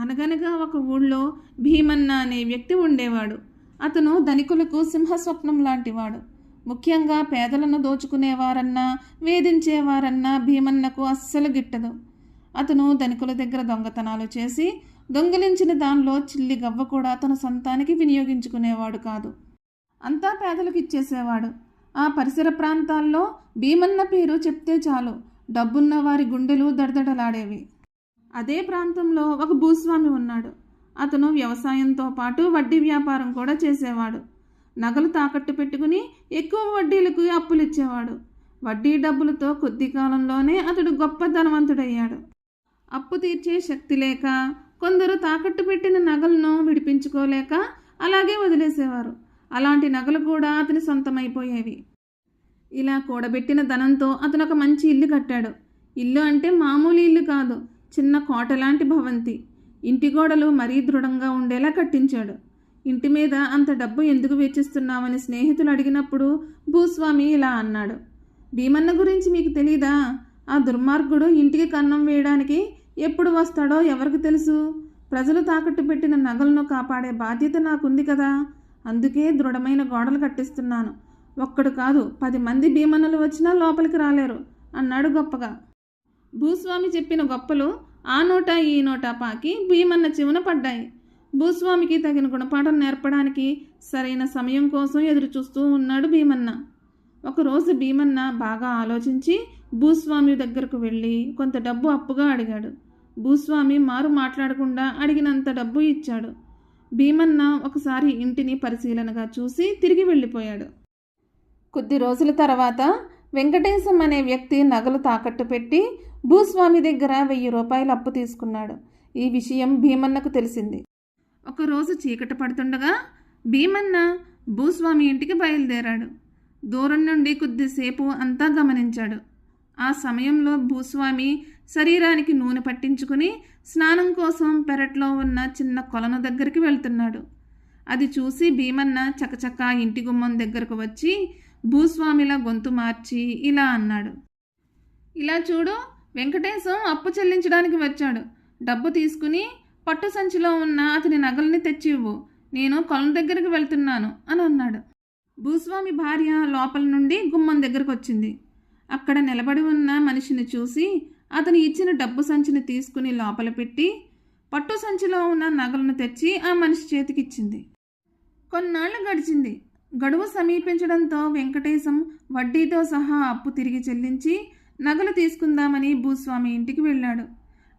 అనగనగా ఒక ఊళ్ళో భీమన్న అనే వ్యక్తి ఉండేవాడు. అతను ధనికులకు సింహస్వప్నం లాంటివాడు. ముఖ్యంగా పేదలను దోచుకునేవారన్నా వేధించేవారన్నా భీమన్నకు అస్సలు గిట్టదు. అతను ధనికుల దగ్గర దొంగతనాలు చేసి దొంగిలించిన దానిలో చిల్లి గవ్వ కూడా తన సొంతానికి వినియోగించుకునేవాడు కాదు. అంతా పేదలకు ఇచ్చేసేవాడు. ఆ పరిసర ప్రాంతాల్లో భీమన్న పేరు చెప్తే చాలు. డబ్బున్న వారి గుండెలు దడదడలాడేవి. అదే ప్రాంతంలో ఒక భూస్వామి ఉన్నాడు. అతను వ్యవసాయంతో పాటు వడ్డీ వ్యాపారం కూడా చేసేవాడు. నగలు తాకట్టు పెట్టుకుని ఎక్కువ వడ్డీలకు అప్పులు ఇచ్చేవాడు వడ్డీ డబ్బులతో కొద్ది కాలంలోనే అతడు గొప్ప ధనవంతుడయ్యాడు. అప్పు తీర్చే శక్తి లేక కొందరు తాకట్టు పెట్టిన నగలను విడిపించుకోలేక అలాగే వదిలేసేవారు. అలాంటి నగలు కూడా అతని సొంతమైపోయేవి. ఇలా కూడబెట్టిన ధనంతో అతను ఒక మంచి ఇల్లు కట్టాడు. ఇల్లు అంటే మామూలు ఇల్లు కాదు చిన్న కోటలాంటి భవంతి. ఇంటి గోడలు మరీ దృఢంగా ఉండేలా కట్టించాడు. ఇంటి మీద అంత డబ్బు ఎందుకు వెచ్చిస్తున్నామని స్నేహితులు అడిగినప్పుడు భూస్వామి ఇలా అన్నాడు. భీమన్న గురించి మీకు తెలీదా? ఆ దుర్మార్గుడు ఇంటికి కన్నం వేయడానికి ఎప్పుడు వస్తాడో ఎవరికి తెలుసు? ప్రజలు తాకట్టు పెట్టిన నగలను కాపాడే బాధ్యత నాకుంది కదా. అందుకే దృఢమైన గోడలు కట్టిస్తున్నాను. ఒక్కడు కాదు పది మంది భీమన్నలు వచ్చినా లోపలికి రాలేరు అన్నాడు గొప్పగా. భూస్వామి చెప్పిన గొప్పలు ఆ నోట ఈ నోట పాకి భీమన్న చెవున పడ్డాయి. భూస్వామికి తగిన గుణపాఠం నేర్పడానికి సరైన సమయం కోసం ఎదురు చూస్తూ ఉన్నాడు భీమన్న. ఒకరోజు భీమన్న బాగా ఆలోచించి భూస్వామి దగ్గరకు వెళ్ళి కొంత డబ్బు అప్పుగా అడిగాడు. భూస్వామి మారు మాట్లాడకుండా అడిగినంత డబ్బు ఇచ్చాడు. భీమన్న ఒకసారి ఇంటిని పరిశీలనగా చూసి తిరిగి వెళ్ళిపోయాడు. కొద్ది రోజుల తర్వాత వెంకటేశం అనే వ్యక్తి నగలు తాకట్టు పెట్టి భూస్వామి దగ్గర వెయ్యి రూపాయలు అప్పు తీసుకున్నాడు. ఈ విషయం భీమన్నకు తెలిసింది. ఒకరోజు చీకటి పడుతుండగా భీమన్న భూస్వామి ఇంటికి బయలుదేరాడు. దూరం నుండి కొద్దిసేపు అంతా గమనించాడు. ఆ సమయంలో భూస్వామి శరీరానికి నూనె పట్టించుకుని స్నానం కోసం పెరట్లో ఉన్న చిన్న కొలను దగ్గరికి వెళ్తున్నాడు. అది చూసి భీమన్న చకచకా ఇంటి గుమ్మం దగ్గరకు వచ్చి భూస్వామిలా గొంతు మార్చి ఇలా అన్నాడు. ఇలా చూడు వెంకటేశం అప్పు చెల్లించడానికి వచ్చాడు. డబ్బు తీసుకుని పట్టు సంచిలో ఉన్న అతని నగల్ని తెచ్చి ఇవ్వు నేను కొలను దగ్గరికి వెళ్తున్నాను అని అన్నాడు. భూస్వామి భార్య లోపల నుండి గుమ్మం దగ్గరకు వచ్చింది అక్కడ నిలబడి ఉన్న మనిషిని చూసి అతను ఇచ్చిన డబ్బు సంచిని తీసుకుని లోపల పెట్టి పట్టు సంచిలో ఉన్న నగలను తెచ్చి ఆ మనిషి చేతికిచ్చింది. కొన్నాళ్ళు గడిచింది. గడువు సమీపించడంతో వెంకటేశం వడ్డీతో సహా అప్పు తిరిగి చెల్లించి నగలు తీసుకుందామని భూస్వామి ఇంటికి వెళ్ళాడు.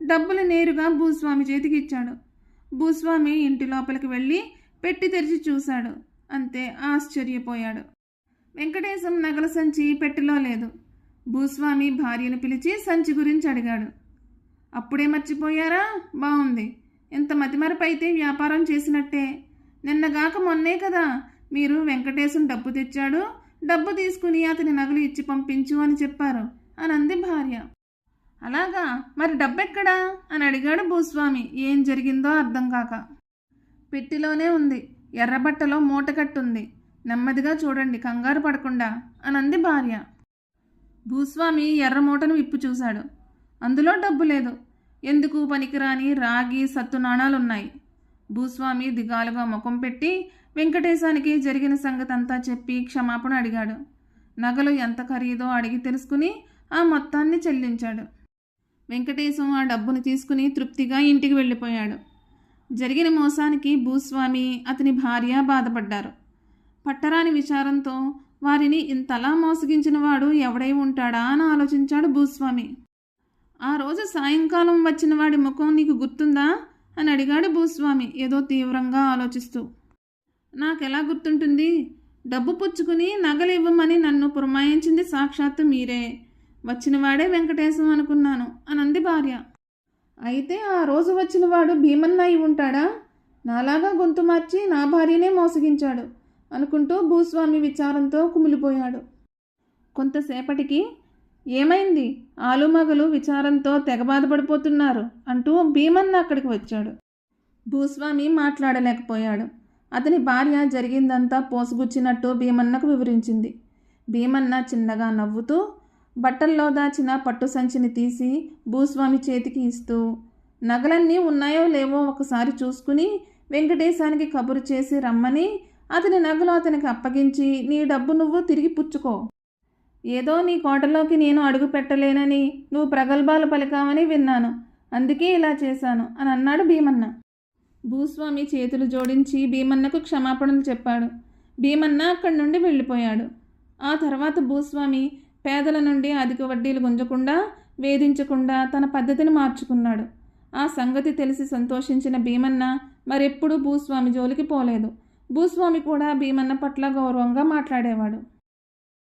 డబ్బులు నేరుగా భూస్వామి చేతికి ఇచ్చాడు. భూస్వామి ఇంటి లోపలికి వెళ్ళి పెట్టి తెరిచి చూశాడు. అంతే ఆశ్చర్యపోయాడు. వెంకటేశం నగల సంచి పెట్టెలో లేదు. భూస్వామి భార్యను పిలిచి సంచి గురించి అడిగాడు. అప్పుడే మర్చిపోయారా? బాగుంది ఎంత మతిమరపైతే వ్యాపారం చేసినట్టే. నిన్నగాక మొన్నే కదా మీరు వెంకటేశం డబ్బు తెచ్చాడు డబ్బు తీసుకుని అతని నగలు ఇచ్చి పంపించు అని చెప్పారు అని అంది భార్య. అలాగా? మరి డబ్బెక్కడా? అని అడిగాడు భూస్వామి. ఏం జరిగిందో అర్థం కాక. పెట్టిలోనే ఉంది. ఎర్రబట్టలో మూట కట్టుంది. నెమ్మదిగా చూడండి కంగారు పడకుండా అనంది భార్య. భూస్వామి ఎర్ర మూటను విప్పు చూశాడు. అందులో డబ్బు లేదు. ఎందుకు పనికిరాని రాగి సత్తు నాణాలున్నాయి భూస్వామి దిగాలుగా ముఖం పెట్టి వెంకటేశానికి జరిగిన సంగతి అంతా చెప్పి క్షమాపణ అడిగాడు. నగలు ఎంత ఖరీదో అడిగి తెలుసుకుని ఆ మొత్తాన్ని చెల్లించాడు. వెంకటేశం ఆ డబ్బును తీసుకుని తృప్తిగా ఇంటికి వెళ్ళిపోయాడు. జరిగిన మోసానికి భూస్వామి అతని భార్య బాధపడ్డారు. పట్టరాని విచారంతో వారిని ఇంతలా మోసగించిన వాడు ఎవడై ఉంటాడా అని ఆలోచించాడు భూస్వామి. ఆ రోజు సాయంకాలం వచ్చిన వాడి ముఖం నీకు గుర్తుందా? అని అడిగాడు భూస్వామి ఏదో తీవ్రంగా ఆలోచిస్తూ. నాకెలా గుర్తుంటుంది? డబ్బు పుచ్చుకుని నగలు ఇవ్వమని నన్ను పురమాయించింది సాక్షాత్తు మీరే. వచ్చినవాడే వెంకటేశం అనుకున్నాను అనంది భార్య. అయితే ఆ రోజు వచ్చినవాడు భీమన్న అయి ఉంటాడా? నాలాగా గొంతు మార్చి నా భార్యనే మోసగించాడు అనుకుంటూ భూస్వామి విచారంతో కుమిలిపోయాడు. కొంతసేపటికి ఏమైంది? ఆలుమగలు విచారంతో తెగ బాధపడిపోతున్నారు అంటూ భీమన్న అక్కడికి వచ్చాడు. భూస్వామి మాట్లాడలేకపోయాడు. అతని భార్య జరిగిందంతా పోసుగుచ్చినట్టు భీమన్నకు వివరించింది. భీమన్న చిన్నగా నవ్వుతూ బట్టల్లో దాచిన పట్టు సంచిని తీసి భూస్వామి చేతికి ఇస్తూ నగలన్నీ ఉన్నాయో లేవో ఒకసారి చూసుకుని వెంకటేశానికి కబురు చేసి రమ్మని అతని నగలు అతనికి అప్పగించి నీ డబ్బు నువ్వు తిరిగి పుచ్చుకో. ఏదో నీ కోటలోకి నేను అడుగు పెట్టలేనని నువ్వు ప్రగల్భాలు పలికావని విన్నాను. అందుకే ఇలా చేశాను అని అన్నాడు భీమన్న. భూస్వామి చేతులు జోడించి భీమన్నకు క్షమాపణలు చెప్పాడు. భీమన్న అక్కడి నుండి వెళ్ళిపోయాడు. ఆ తర్వాత భూస్వామి పేదల నుండి అధిక వడ్డీలు గుంజకుండా వేధించకుండా తన పద్ధతిని మార్చుకున్నాడు. ఆ సంగతి తెలిసి సంతోషించిన భీమన్న మరెప్పుడూ భూస్వామి జోలికి పోలేదు. భూస్వామి కూడా భీమన్న పట్ల గౌరవంగా మాట్లాడేవాడు.